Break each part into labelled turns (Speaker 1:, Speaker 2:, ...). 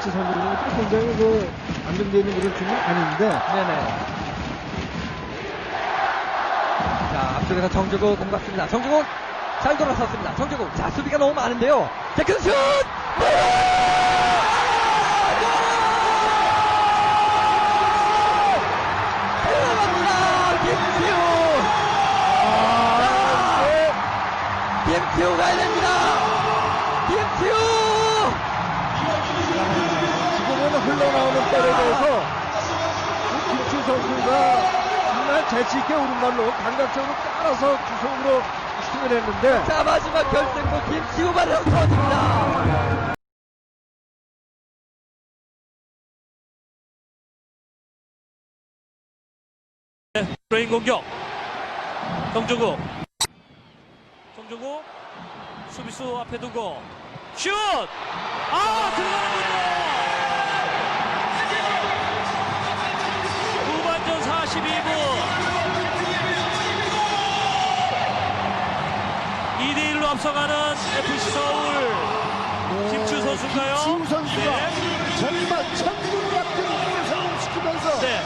Speaker 1: 또 굉장히 그 안정되어 있는 그런 팀은 아닌데
Speaker 2: 네네. 자, 앞쪽에서 정주국 공 같습니다. 정주국 잘 돌아섰습니다. 정주국. 자, 수비가 너무 많은데요. 태큰 슛! 김치우! 아, 김치우 가야 됩니다. 김치우!
Speaker 1: 선수가 정말 재치있게 오른발로 감각적으로 깔아서 주성으로 슈팅을 했는데
Speaker 2: 자, 마지막 결승부 김치우 발령 터집니다.
Speaker 3: 브레인 공격. 정주구. 정주구. 수비수 앞에 두고 슛! 아 2대 1로 앞서가는 FC 서울. 김추 선수인가요?
Speaker 4: 김치우 선수가
Speaker 3: 네.
Speaker 4: 정말 천국 같은 골을 성공시키면서
Speaker 3: 네.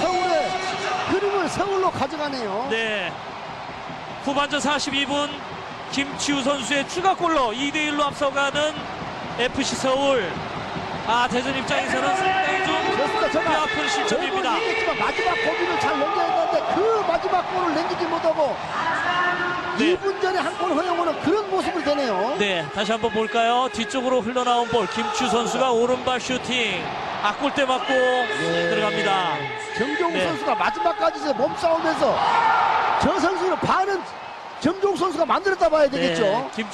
Speaker 4: 서울의 그림을 서울로 가져가네요.
Speaker 3: 네. 후반전 42분 김치우 선수의 추가골로 2대 1로 앞서가는 FC 서울. 아, 대전 입장에서는 상당히 좀 뼈아픈 실점입니다.
Speaker 4: 마지막 고비를 잘 넘겨야 되는데 그 마지막 골을 남기지 못하고
Speaker 3: 네.
Speaker 4: 2분 전에 한 골 허용하는 그런 모습이 되네요.
Speaker 3: 네, 다시 한번 볼까요? 뒤쪽으로 흘러나온 볼 김치우 선수가 오른발 슈팅. 앞골대 맞고 들어갑니다.
Speaker 4: 정종
Speaker 3: 네.
Speaker 4: 선수가 마지막까지 몸싸움에서 저 선수는 반은 정종 선수가 만들었다 봐야 되겠죠.
Speaker 3: 네, 김